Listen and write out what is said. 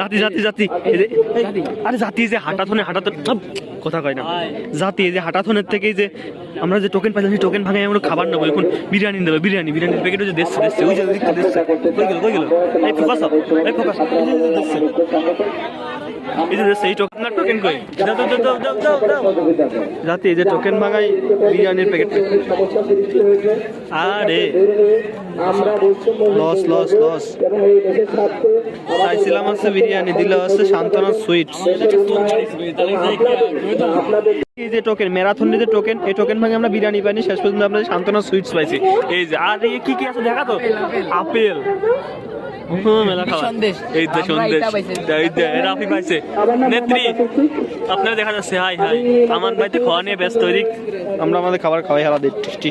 জাতি জাতি জাতি। আরে জাতি যে হাটাথনে হাটাথন কথা কয় না। জাতি যে হাটাথনের থেকেই যে আমরা যে টোকেন পাইলাম, সেই টোকেন ভাঙে আমরা খাবার নেব। এখন বিরিয়ানি দেবো বিরিয়ানি বিরিয়ানির প্যাকেট যে দেশে দেশে ওই যে দেখছে কই গেল কই গেল? এই ফোকাস এই ফোকাস এই যে, টোকেন না টোকেন কই? দাও দাও দাও দাও দাও দাও জাতি এই যে টোকেন ভাঙাই বিরিয়ানির প্যাকেট আরে। লস লস লস চাইছিলাম হচ্ছে বিরিয়ানি দিলে হচ্ছে সান্ত্বনা সুইটস এই যে টোকেন ম্যারাথন যে টোকেন এই টোকেন ভাঙে আমরা বিরিয়ানি পাইনি শেষ পর্যন্ত আমরা সান্ত্বনা সুইটস পাইছি। এই যে আর এই কি কি আছে দেখা তো? আপেল। হুম, মেলা খাওয়া এই তো সন্দেশ। রাফি পাইছে। নেত্রী আপনারা দেখা যাচ্ছে হাই হাই। আমার বাড়িতে খাওয়া নিয়ে ব্যস্ত আমরা আমাদের খাবার খাওয়াই হারা দিচ্ছি